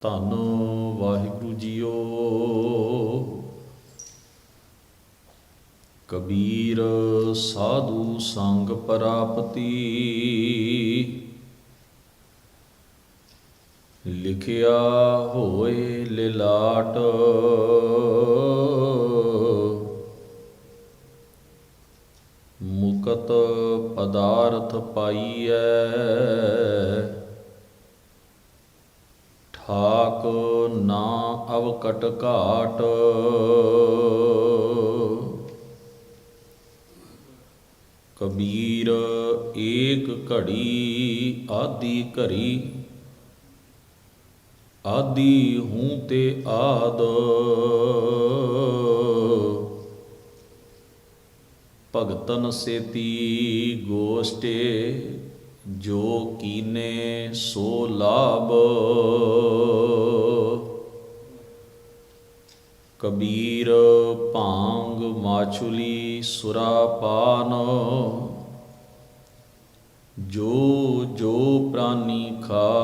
ਧੰਨ ਵਾਹਿਗੁਰੂ ਜੀਓ। ਕਬੀਰ ਸਾਧੂ ਸੰਗ ਪ੍ਰਾਪਤੀ। ਲਿਖਿਆ ਹੋਏ ਲਿਲਾਟ। ਮੁਕਤ ਪਦਾਰਥ ਪਾਈਐ। ਠਾਕ ਨਾ ਅਵਕਟ ਘਾਟ। ਕਬੀਰ ਏਕ ਘੜੀ ਆਦੀ ਘਰੀ, ਆਦੀ ਹੂੰ ਤੇ ਆਦ। ਭਗਤਨ ਸੇਤੀ ਗੋਸ਼ਟੇ ਜੋ ਕੀਨੇ ਸੋ ਲਾਭ। ਕਬੀਰ ਭਾਂਗ ਮਾਛੁਲੀ ਸੁਰਾ ਪਾਨ। ਜੋ ਜੋ ਪ੍ਰਾਨੀ ਖਾਹੇ,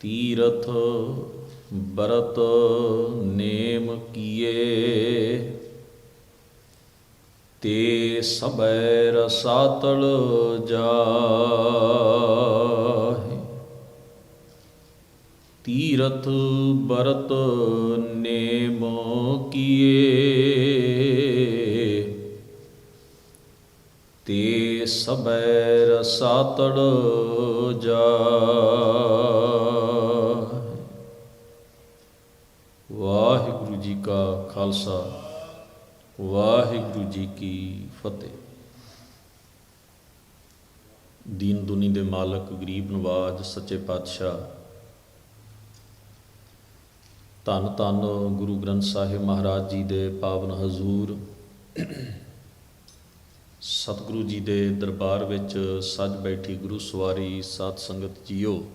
ਤੀਰਥ ਬਰਤ ਸਬੈ ਰਸਾਤਲ ਜਾਹੇ। ਤੀਰਥ ਬਰਤ ਨੇਮ ਕੀਏ। ਤੇ ਸਬੈ ਰਸਾਤੜ ਜਾਹੇ। ਵਾਹਿਗੁਰੂ ਜੀ ਕਾ ਖਾਲਸਾ, ਵਾਹਿਗੁਰੂ ਜੀ ਕੀ ਫਤਿਹ। ਦੀਨ ਦੁਨੀ ਦੇ ਮਾਲਕ, ਗਰੀਬ ਨਵਾਜ, ਸੱਚੇ ਪਾਤਸ਼ਾਹ। ਧੰਨ ਧੰਨ ਗੁਰੂ ਗ੍ਰੰਥ ਸਾਹਿਬ ਮਹਾਰਾਜ ਜੀ ਦੇ ਪਾਵਨ ਹਜ਼ੂਰ। ਸਤਿਗੁਰੂ ਜੀ ਦੇ ਦਰਬਾਰ ਵਿੱਚ ਸੱਜ ਬੈਠੀ ਗੁਰੂ ਸਵਾਰੀ ਸਾਧ ਸੰਗਤ ਜੀਓ।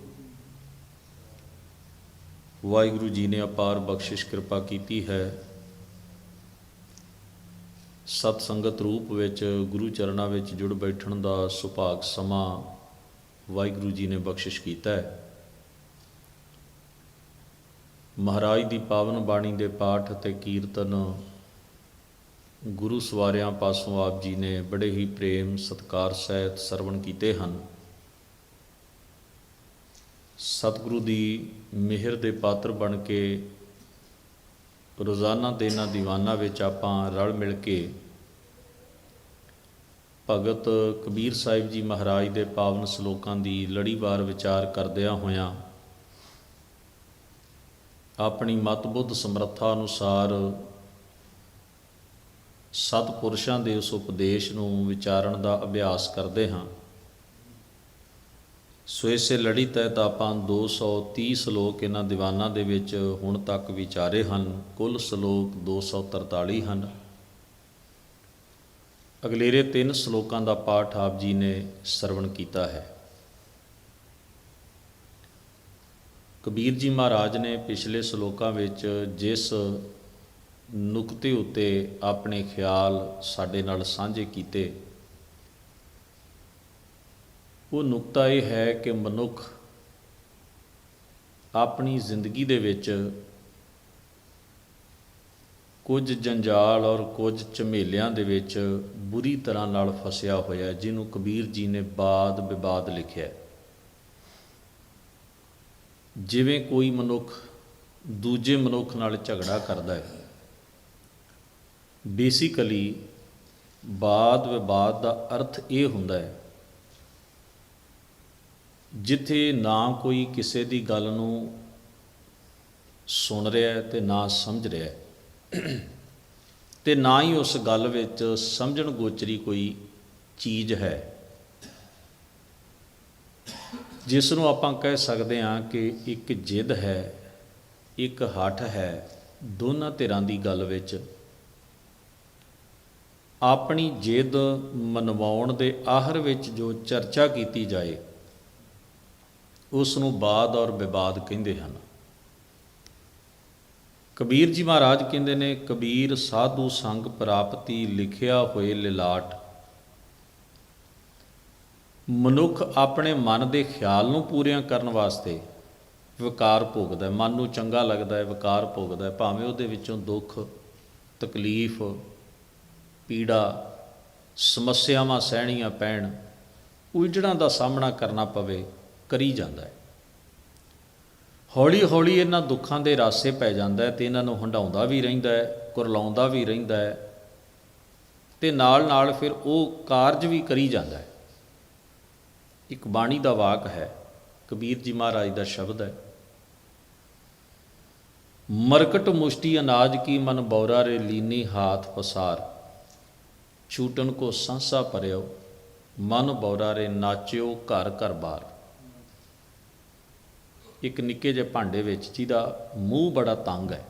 ਵਾਹਿਗੁਰੂ ਜੀ ਨੇ ਅਪਾਰ ਬਖਸ਼ਿਸ਼ ਕਿਰਪਾ ਕੀਤੀ ਹੈ। ਸਤ ਸੰਗਤ ਰੂਪ ਵਿੱਚ ਗੁਰੂ ਚਰਨਾਂ ਵਿੱਚ ਜੁੜ ਬੈਠਣ ਦਾ ਸੁਭਾਗ ਸਮਾਂ ਵਾਹਿਗੁਰੂ ਜੀ ਨੇ ਬਖਸ਼ਿਸ਼ ਕੀਤਾ ਹੈ। ਮਹਾਰਾਜ ਦੀ ਪਾਵਨ ਬਾਣੀ ਦੇ ਪਾਠ ਅਤੇ ਕੀਰਤਨ ਗੁਰੂ ਸਵਾਰਿਆਂ ਪਾਸੋਂ ਆਪ ਜੀ ਨੇ ਬੜੇ ਹੀ ਪ੍ਰੇਮ, ਸਤਕਾਰ ਸਹਿਤ ਸਰਵਣ ਕੀਤੇ ਹਨ। ਸਤਿਗੁਰੂ ਦੀ ਮਿਹਰ ਦੇ ਪਾਤਰ ਬਣ ਕੇ ਰੋਜ਼ਾਨਾ ਦੇ ਇਹਨਾਂ ਦੀਵਾਨਾਂ ਵਿੱਚ ਆਪਾਂ ਰਲ ਮਿਲ ਕੇ ਭਗਤ ਕਬੀਰ ਸਾਹਿਬ ਜੀ ਮਹਾਰਾਜ ਦੇ ਪਾਵਨ ਸ਼ਲੋਕਾਂ ਦੀ ਲੜੀਵਾਰ ਵਿਚਾਰ ਕਰਦਿਆਂ ਹੋਇਆਂ ਆਪਣੀ ਮਤਬੁੱਧ ਸਮਰੱਥਾ ਅਨੁਸਾਰ ਸਤਪੁਰਸ਼ਾਂ ਦੇ ਉਸ ਉਪਦੇਸ਼ ਨੂੰ ਵਿਚਾਰਨ ਦਾ ਅਭਿਆਸ ਕਰਦੇ ਹਾਂ। ਸੋ ਇਸੇ ਲੜੀ ਤਹਿਤ ਆਪਾਂ 230 ਸ਼ਲੋਕ ਇਹਨਾਂ ਦੀਵਾਨਾਂ ਦੇ ਵਿੱਚ ਹੁਣ ਤੱਕ ਵਿਚਾਰੇ ਹਨ। ਕੁੱਲ ਸ਼ਲੋਕ 243 ਹਨ। ਅਗਲੇਰੇ ਤਿੰਨ ਸ਼ਲੋਕਾਂ ਦਾ ਪਾਠ ਆਪ ਜੀ ਨੇ ਸਰਵਣ ਕੀਤਾ ਹੈ। ਕਬੀਰ ਜੀ ਮਹਾਰਾਜ ਨੇ ਪਿਛਲੇ ਸ਼ਲੋਕਾਂ ਵਿੱਚ ਜਿਸ ਨੁਕਤੇ ਉੱਤੇ ਆਪਣੇ ਖਿਆਲ ਸਾਡੇ ਨਾਲ ਸਾਂਝੇ ਕੀਤੇ ਉਹ ਨੁਕਤਾ ਇਹ ਹੈ ਕਿ ਮਨੁੱਖ ਆਪਣੀ ਜ਼ਿੰਦਗੀ ਦੇ ਵਿੱਚ ਕੁਝ ਜੰਜਾਲ ਔਰ ਕੁਝ ਝਮੇਲਿਆਂ ਦੇ ਵਿੱਚ ਬੁਰੀ ਤਰ੍ਹਾਂ ਨਾਲ ਫਸਿਆ ਹੋਇਆ ਜਿਹਨੂੰ ਕਬੀਰ ਜੀ ਨੇ ਬਾਦ ਵਿਵਾਦ ਲਿਖਿਆ ਜਿਵੇਂ ਕੋਈ ਮਨੁੱਖ ਦੂਜੇ ਮਨੁੱਖ ਨਾਲ ਝਗੜਾ ਕਰਦਾ ਹੈ ਬੇਸਿਕਲੀ ਬਾਦ ਵਿਵਾਦ ਦਾ ਅਰਥ ਇਹ ਹੁੰਦਾ ਹੈ ਜਿੱਥੇ ਨਾ ਕੋਈ ਕਿਸੇ ਦੀ ਗੱਲ ਨੂੰ ਸੁਣ ਰਿਹਾ ਹੈ ਤੇ ਨਾ ਸਮਝ ਰਿਹਾ ਹੈ। ਤੇ ਨਾ ਹੀ ਉਸ ਗੱਲ ਵਿੱਚ ਸਮਝਣ ਗੋਚਰੀ ਕੋਈ ਚੀਜ਼ ਹੈ। ਜਿਸ ਨੂੰ ਆਪਾਂ ਕਹਿ ਸਕਦੇ ਹਾਂ ਕਿ ਇੱਕ ਜਿੱਦ ਹੈ, ਇੱਕ ਹੱਠ ਹੈ, ਦੋਨਾਂ ਧਿਰਾਂ ਦੀ ਗੱਲ ਵਿੱਚ ਆਪਣੀ ਜਿੱਦ ਮਨਵਾਉਣ ਦੇ ਆਹਰ ਵਿੱਚ ਜੋ ਚਰਚਾ ਕੀਤੀ ਜਾਏ ਉਸ ਨੂੰ ਬਾਦ ਔਰ ਵਿਵਾਦ ਕਹਿੰਦੇ ਹਨ। ਕਬੀਰ ਜੀ ਮਹਾਰਾਜ ਕਹਿੰਦੇ ਨੇ, ਕਬੀਰ ਸਾਧੂ ਸੰਗ ਪ੍ਰਾਪਤੀ ਲਿਖਿਆ ਹੋਏ ਲਿਲਾਟ। ਮਨੁੱਖ ਆਪਣੇ ਮਨ ਦੇ ਖਿਆਲ ਨੂੰ ਪੂਰੀਆਂ ਕਰਨ ਵਾਸਤੇ ਵਿਕਾਰ ਭੋਗਦਾ ਮਨ ਨੂੰ ਚੰਗਾ ਲੱਗਦਾ ਹੈ, ਵਿਕਾਰ ਭੋਗਦਾ ਭਾਵੇਂ ਉਹਦੇ ਵਿੱਚੋਂ ਦੁੱਖ, ਤਕਲੀਫ, ਪੀੜਾ, ਸਮੱਸਿਆਵਾਂ ਸਹਿਣੀਆਂ ਪੈਣ, ਉਲਝਣਾਂ ਦਾ ਸਾਹਮਣਾ ਕਰਨਾ ਪਵੇ ਕਰੀ ਜਾਂਦਾ ਹੈ। ਹੌਲੀ ਹੌਲੀ ਇਹਨਾਂ ਦੁੱਖਾਂ ਦੇ ਰਾਸੇ ਪੈ ਜਾਂਦਾ ਹੈ ਤੇ ਇਹਨਾਂ ਨੂੰ ਹੰਡਾਉਂਦਾ ਵੀ ਰਹਿੰਦਾ ਹੈ, ਕੁਰਲਾਉਂਦਾ ਵੀ ਰਹਿੰਦਾ ਹੈ ਤੇ ਨਾਲ ਨਾਲ ਫਿਰ ਉਹ ਕਾਰਜ ਵੀ ਕਰੀ ਜਾਂਦਾ ਹੈ। ਇੱਕ ਬਾਣੀ ਦਾ ਵਾਕ ਹੈ, ਕਬੀਰ ਜੀ ਮਹਾਰਾਜ ਦਾ ਸ਼ਬਦ ਹੈ, ਮਰਕਟ ਮੁਸ਼ਟੀ ਅਨਾਜ ਕੀ ਮਨ ਬੌਰਾ ਰੇ ਲੀਨੀ ਹਾਥ ਪਸਾਰ ਛੂਟਨ ਕੋ ਸੰਸਾ ਪਰਿਓ ਮਨ ਬੌਰਾ ਰੇ ਨਾਚਿਓ ਘਰ ਘਰ ਬਾਰ। ਇੱਕ ਨਿੱਕੇ ਜਿਹੇ ਭਾਂਡੇ ਵਿੱਚ, ਜਿਹਦਾ ਮੂੰਹ ਬੜਾ ਤੰਗ ਹੈ।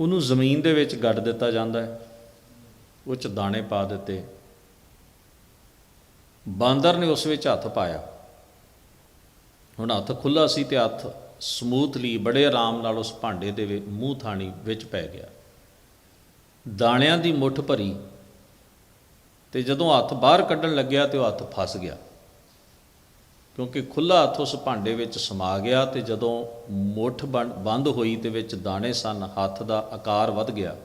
ਉਹਨੂੰ ਜ਼ਮੀਨ ਦੇ ਵਿੱਚ ਗੱਡ ਦਿੱਤਾ ਜਾਂਦਾ ਹੈ। ਉਹ ਚ ਦਾਣੇ ਪਾ ਦਿੱਤੇ। ਬਾਂਦਰ ਨੇ ਉਸ ਵਿੱਚ ਹੱਥ ਪਾਇਆ। ਹੁਣ ਹੱਥ ਖੁੱਲਾ ਸੀ ਤੇ ਹੱਥ ਸਮੂਥਲੀ, ਬੜੇ ਆਰਾਮ ਨਾਲ ਉਸ ਭਾਂਡੇ ਦੇ ਮੂੰਹ ਥਾਣੀ ਵਿੱਚ ਪੈ ਗਿਆ। ਦਾਣਿਆਂ ਦੀ ਮੁੱਠ ਭਰੀ ਤੇ ਜਦੋਂ ਹੱਥ ਬਾਹਰ ਕੱਢਣ ਲੱਗਿਆ ਤੇ ਉਹ ਹੱਥ ਫਸ ਗਿਆ। ਕਿਉਂਕਿ ਖੁੱਲਾ ਹੱਥ ਉਸ ਭਾਂਡੇ ਵਿੱਚ ਸਮਾ ਗਿਆ ਤੇ ਜਦੋਂ ਮੁੱਠ ਬਣ- ਬੰਦ ਹੋਈ ਤੇ ਵਿੱਚ ਦਾਣੇ ਸਨ, ਹੱਥ ਦਾ ਆਕਾਰ ਵੱਧ ਗਿਆ।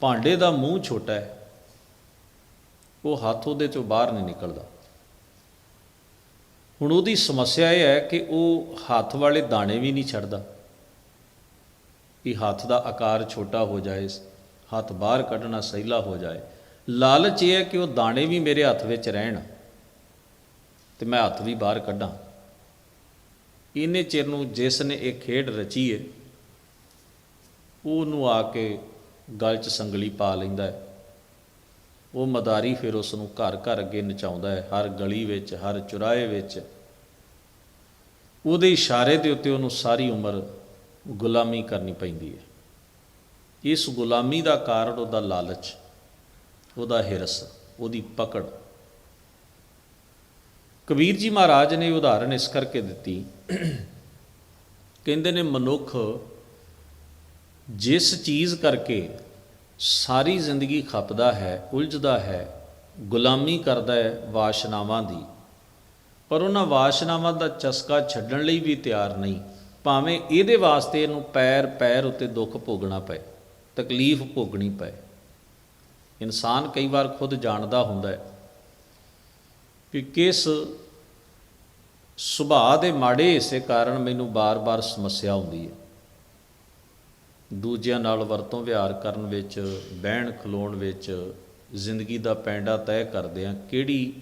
ਭਾਂਡੇ ਦਾ ਮੂੰਹ ਛੋਟਾ ਹੈ। ਉਹ ਹੱਥ ਉਹਦੇ ਚੋਂ ਬਾਹਰ ਨਹੀਂ ਨਿਕਲਦਾ। ਹੁਣ ਉਹਦੀ ਸਮੱਸਿਆ ਇਹ ਹੈ ਕਿ ਉਹ ਹੱਥ ਵਾਲੇ ਦਾਣੇ ਵੀ ਨਹੀਂ ਛੱਡਦਾ। ਕਿ ਹੱਥ ਦਾ ਆਕਾਰ ਛੋਟਾ ਹੋ ਜਾਏ, ਹੱਥ ਬਾਹਰ ਕੱਢਣਾ ਸਹੀਲਾ ਹੋ ਜਾਏ। ਲਾਲਚ ਇਹ ਹੈ ਕਿ ਉਹ ਦਾਣੇ ਵੀ ਮੇਰੇ ਹੱਥ ਵਿੱਚ ਰਹਿਣ। ਤੇ ਮੈਂ ਹੱਥ ਵੀ ਬਾਹਰ ਕੱਢਾਂ। ਇਹਨੇ ਚਿਰ ਨੂੰ ਜਿਸ ਨੇ ਇਹ ਖੇਡ ਰਚੀ ਹੈ ਉਹਨੂੰ ਆ ਕੇ ਗਲ 'ਚ ਸੰਗਲੀ ਪਾ ਲੈਂਦਾ ਹੈ ਉਹ ਮਦਾਰੀ ਫਿਰ ਉਸ ਨੂੰ ਘਰ ਘਰ ਅੱਗੇ ਨਚਾਉਂਦਾ ਹੈ ਹਰ ਗਲੀ ਵਿੱਚ, ਹਰ ਚੁਰਾਹੇ ਵਿੱਚ। ਉਹਦੇ ਇਸ਼ਾਰੇ ਦੇ ਉੱਤੇ ਉਹਨੂੰ ਸਾਰੀ ਉਮਰ ਗੁਲਾਮੀ ਕਰਨੀ ਪੈਂਦੀ ਹੈ ਇਸ ਗੁਲਾਮੀ ਦਾ ਕਾਰਨ ਉਹਦਾ ਲਾਲਚ, ਉਹਦਾ ਹਿਰਸ, ਉਹਦੀ ਪਕੜ। ਕਬੀਰ ਜੀ ਮਹਾਰਾਜ ਨੇ ਉਦਾਹਰਣ ਇਸ ਕਰਕੇ ਦਿੱਤੀ। ਕਹਿੰਦੇ ਨੇ, ਮਨੁੱਖ ਜਿਸ ਚੀਜ਼ ਕਰਕੇ ਸਾਰੀ ਜ਼ਿੰਦਗੀ ਖਪਦਾ ਹੈ, ਉਲਝਦਾ ਹੈ, ਗੁਲਾਮੀ ਕਰਦਾ ਹੈ, ਵਾਸ਼ਨਾਵਾਂ ਦੀ, ਪਰ ਉਹਨਾਂ ਵਾਸ਼ਨਾਵਾਂ ਦਾ ਚਸਕਾ ਛੱਡਣ ਲਈ ਵੀ ਤਿਆਰ ਨਹੀਂ, ਭਾਵੇਂ ਇਹਦੇ ਵਾਸਤੇ ਇਹਨੂੰ ਪੈਰ ਪੈਰ ਉੱਤੇ ਦੁੱਖ ਭੋਗਣਾ ਪਏ, ਤਕਲੀਫ ਭੋਗਣੀ ਪਏ। ਇਨਸਾਨ ਕਈ ਵਾਰ ਖੁਦ ਜਾਣਦਾ ਹੁੰਦਾ ਹੈ ਕਿ ਕਿਸ ਸੁਭਾਅ ਦੇ ਮਾੜੇ ਹਿੱਸੇ ਕਾਰਨ ਮੈਨੂੰ ਬਾਰ-ਬਾਰ ਸਮੱਸਿਆ ਆਉਂਦੀ ਹੈ। ਦੂਜਿਆਂ ਨਾਲ ਵਰਤੋਂ ਵਿਹਾਰ ਕਰਨ ਵਿੱਚ, ਬਹਿਣ ਖਲੋਣ ਵਿੱਚ, ਜ਼ਿੰਦਗੀ ਦਾ ਪੈਂਡਾ ਤੈਅ ਕਰਦੇ ਆ ਕਿਹੜੀ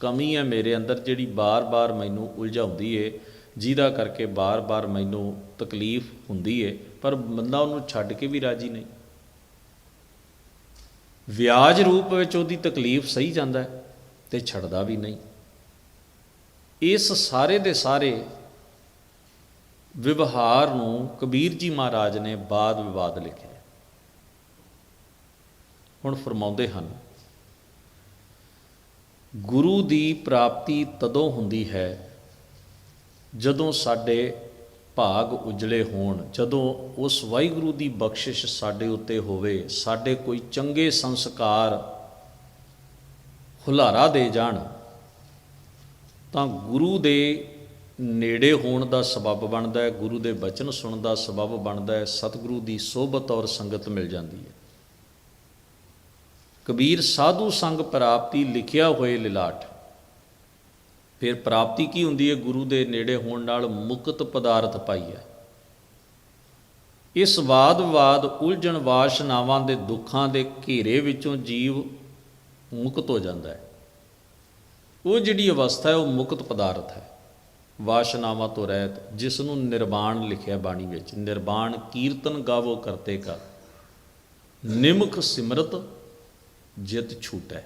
ਕਮੀ ਹੈ ਮੇਰੇ ਅੰਦਰ ਜਿਹੜੀ ਬਾਰ-ਬਾਰ ਮੈਨੂੰ ਉਲਝਾਉਂਦੀ ਏ, ਜਿਹਦਾ ਕਰਕੇ ਬਾਰ-ਬਾਰ ਮੈਨੂੰ ਤਕਲੀਫ ਹੁੰਦੀ ਏ, ਪਰ ਬੰਦਾ ਉਹਨੂੰ ਛੱਡ ਕੇ ਵੀ ਰਾਜੀ ਨਹੀਂ। ਵਿਆਜ ਰੂਪ ਵਿੱਚ ਉਹਦੀ ਤਕਲੀਫ ਸਹੀ ਜਾਂਦਾ ਹੈ। ਤੇ ਛੱਡਦਾ ਵੀ ਨਹੀਂ। ਇਸ ਸਾਰੇ ਦੇ ਸਾਰੇ ਵਿਵਹਾਰ ਨੂੰ ਕਬੀਰ ਜੀ ਮਹਾਰਾਜ ਨੇ ਬਾਦ ਵਿਵਾਦ ਲਿਖਿਆ। ਹੁਣ ਫਰਮਾਉਂਦੇ ਹਨ, ਗੁਰੂ ਦੀ ਪ੍ਰਾਪਤੀ ਤਦੋਂ ਹੁੰਦੀ ਹੈ ਜਦੋਂ ਸਾਡੇ ਭਾਗ ਉਜਲੇ ਹੋਣ, ਜਦੋਂ ਉਸ ਵਾਹਿਗੁਰੂ ਦੀ ਬਖਸ਼ਿਸ਼ ਸਾਡੇ ਉੱਤੇ ਹੋਵੇ, ਸਾਡੇ ਕੋਈ ਚੰਗੇ ਸੰਸਕਾਰ ਹੁਲਾਰਾ ਦੇ ਜਾਣ, ਤਾਂ ਗੁਰੂ ਦੇ ਨੇੜੇ ਹੋਣ ਦਾ ਸਬਬ ਬਣਦਾ ਹੈ, ਗੁਰੂ ਦੇ ਬਚਨ ਸੁਣਨ ਦਾ ਸਬਬ ਬਣਦਾ ਹੈ, ਸਤਿਗੁਰੂ ਦੀ ਸੋਭਤ ਔਰ ਸੰਗਤ ਮਿਲ ਜਾਂਦੀ ਹੈ। ਕਬੀਰ ਸਾਧੂ ਸੰਗ ਪ੍ਰਾਪਤੀ ਲਿਖਿਆ ਹੋਏ ਲਿਲਾਟ। ਫਿਰ ਪ੍ਰਾਪਤੀ ਕੀ ਹੁੰਦੀ ਹੈ? ਗੁਰੂ ਦੇ ਨੇੜੇ ਹੋਣ ਨਾਲ ਮੁਕਤ ਪਦਾਰਥ ਪਾਈ ਹੈ। ਇਸ ਵਾਦ-ਵਾਦ ਉਲਝਣ ਵਾਸ਼ਨਾਵਾਂ ਦੇ ਦੁੱਖਾਂ ਦੇ ਘੇਰੇ ਵਿੱਚੋਂ ਜੀਵ ਮੁਕਤ ਹੋ ਜਾਂਦਾ ਹੈ। ਉਹ ਜਿਹੜੀ ਅਵਸਥਾ ਹੈ, ਉਹ ਮੁਕਤ ਪਦਾਰਥ ਹੈ। ਵਾਸ਼ਨਾਵਾਂ ਤੋਂ ਰਹਿਤ ਜਿਸ ਨੂੰ ਨਿਰਵਾਣ ਲਿਖਿਆ ਬਾਣੀ ਵਿੱਚ, ਨਿਰਵਾਣ ਕੀਰਤਨ ਗਾਵੋ ਕਰਤੇ ਕਰ ਨਿਮਖ ਸਿਮਰਤ, ਜਿਤ ਛੂਟੈ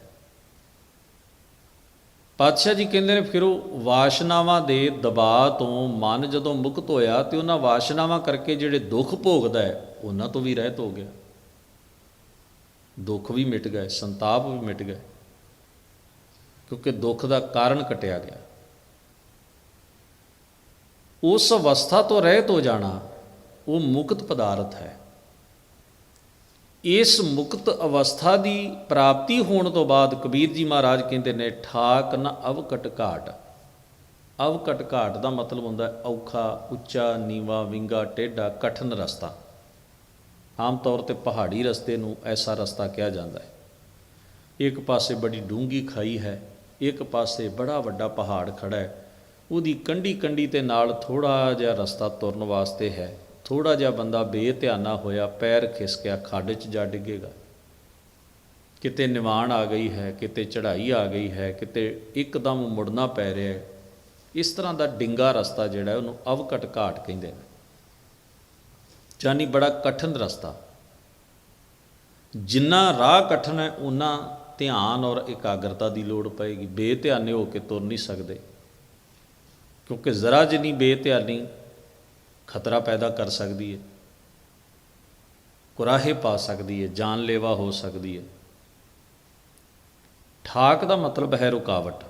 ਪਾਤਸ਼ਾਹ ਜੀ ਕਹਿੰਦੇ ਨੇ, ਫਿਰ ਉਹ ਵਾਸ਼ਨਾਵਾਂ ਦੇ ਦਬਾਅ ਤੋਂ ਮਨ ਜਦੋਂ ਮੁਕਤ ਹੋਇਆ, ਤੇ ਉਹਨਾਂ ਵਾਸ਼ਨਾਵਾਂ ਕਰਕੇ ਜਿਹੜੇ ਦੁੱਖ ਭੋਗਦਾ ਹੈ, ਉਹਨਾਂ ਤੋਂ ਵੀ ਰਹਿਤ ਹੋ ਗਿਆ। ਦੁੱਖ ਵੀ ਮਿਟ ਗਏ, ਸੰਤਾਪ ਵੀ ਮਿਟ ਗਏ, ਕਿਉਂਕਿ ਦੁੱਖ ਦਾ ਕਾਰਨ ਕਟਿਆ ਗਿਆ। ਉਸ ਅਵਸਥਾ ਤੋਂ ਰਹਿਤ ਹੋ ਜਾਣਾ, ਉਹ ਮੁਕਤ ਪਦਾਰਥ ਹੈ। ਇਸ ਮੁਕਤ ਅਵਸਥਾ ਦੀ ਪ੍ਰਾਪਤੀ ਹੋਣ ਤੋਂ ਬਾਅਦ ਕਬੀਰ ਜੀ ਮਹਾਰਾਜ ਕਹਿੰਦੇ ਨੇ, ਠਾਕ ਨ ਅਵਕਟ ਘਾਟ। ਅਵਕਟ ਘਾਟ ਦਾ ਮਤਲਬ ਹੁੰਦਾ ਔਖਾ, ਉੱਚਾ, ਨੀਵਾ, ਵਿੰਗਾ, ਟੇਢਾ, ਕਠਨ ਰਸਤਾ। ਆਮ ਤੌਰ ਤੇ ਪਹਾੜੀ ਰਸਤੇ ਨੂੰ ਐਸਾ ਰਸਤਾ ਕਿਹਾ ਜਾਂਦਾ ਹੈ। ਇੱਕ ਪਾਸੇ ਬੜੀ ਡੂੰਗੀ ਖਾਈ ਹੈ, ਇੱਕ ਪਾਸੇ ਬੜਾ ਵੱਡਾ ਪਹਾੜ ਖੜਾ ਹੈ। ਉਹਦੀ ਕੰਢੀ ਕੰਢੀ ਤੇ ਨਾਲ ਥੋੜਾ ਜਿਹਾ ਰਸਤਾ ਤੁਰਨ ਵਾਸਤੇ ਹੈ। ਥੋੜਾ ਜਿਹਾ ਬੰਦਾ ਬੇਧਿਆਨਾ ਹੋਇਆ, ਪੈਰ ਖਿਸਕਿਆ ਖੱਡ 'ਚ ਜਾ ਡਿੱਗੇਗਾ। ਕਿਤੇ ਨਿਵਾਣ ਆ ਗਈ ਹੈ, ਕਿਤੇ ਚੜ੍ਹਾਈ ਆ ਗਈ ਹੈ, ਕਿਤੇ ਇੱਕਦਮ ਮੁੜਨਾ ਪੈ ਰਿਹਾ ਹੈ। ਇਸ ਤਰ੍ਹਾਂ ਦਾ ਡਿੰਗਾ ਰਸਤਾ ਜਿਹੜਾ ਉਹਨੂੰ ਅਵਕਟ ਘਾਟ ਕਹਿੰਦੇ ਨੇ। ਜਾਨੀ ਬੜਾ ਕਠਿਨ ਰਸਤਾ। ਜਿੰਨਾ ਰਾਹ ਕਠਿਨ ਹੈ ਉਨਾ ਧਿਆਨ ਔਰ ਇਕਾਗਰਤਾ ਦੀ ਲੋੜ ਪਏਗੀ। ਬੇਧਿਆਨੇ ਹੋ ਕੇ ਤੁਰ ਨਹੀਂ ਸਕਦੇ। ਕਿਉਂਕਿ ਜ਼ਰਾ ਜਿੰਨੀ ਬੇਧਿਆਨੀ ਖਤਰਾ ਪੈਦਾ ਕਰ ਸਕਦੀ ਹੈ, ਕੁਰਾਹੇ ਪਾ ਸਕਦੀ ਹੈ, ਜਾਨਲੇਵਾ ਹੋ ਸਕਦੀ ਹੈ। ਠਾਕ ਦਾ ਮਤਲਬ ਹੈ ਰੁਕਾਵਟ।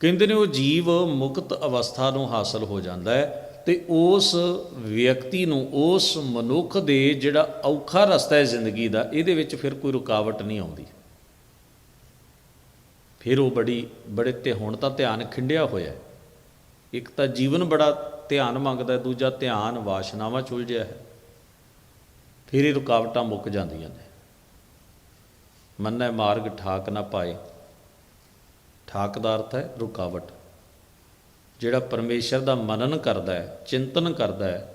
ਕਹਿੰਦੇ ਨੇ ਉਹ ਜੀਵ ਮੁਕਤ ਅਵਸਥਾ ਨੂੰ ਹਾਸਲ ਹੋ ਜਾਂਦਾ ਹੈ। ਤੇ ਉਸ ਵਿਅਕਤੀ ਨੂੰ ਉਸ ਮਨੁੱਖ ਦੇ ਜਿਹੜਾ ਔਖਾ ਰਸਤਾ ਹੈ ਜ਼ਿੰਦਗੀ ਦਾ ਇਹਦੇ ਵਿੱਚ ਫਿਰ ਕੋਈ ਰੁਕਾਵਟ ਨਹੀਂ ਆਉਂਦੀ। ਫਿਰ ਉਹ ਬੜੀ ਬੜੇ ਤੇ ਹੁਣ ਤਾਂ ਧਿਆਨ ਖਿੰਡਿਆ ਹੋਇਆ ਹੈ। ਇੱਕ ਤਾਂ ਜੀਵਨ ਬੜਾ ਧਿਆਨ ਮੰਗਦਾ ਹੈ, ਦੂਜਾ ਧਿਆਨ ਵਾਸ਼ਨਾਵਾਂ ਚ ਹੈ। ਫਿਰ ਇਹ ਰੁਕਾਵਟਾਂ ਮੁੱਕ ਜਾਂਦੀਆਂ ਨੇ। ਮੰਨੈ ਮਾਰਗ ਠਾਕ ਨਾ ਪਾਏ। ਠਾਕ ਦਾ ਅਰਥ ਹੈ ਰੁਕਾਵਟ। ਜਿਹੜਾ ਪਰਮੇਸ਼ਰ ਦਾ ਮਨਨ ਕਰਦਾ ਹੈ, ਚਿੰਤਨ ਕਰਦਾ ਹੈ,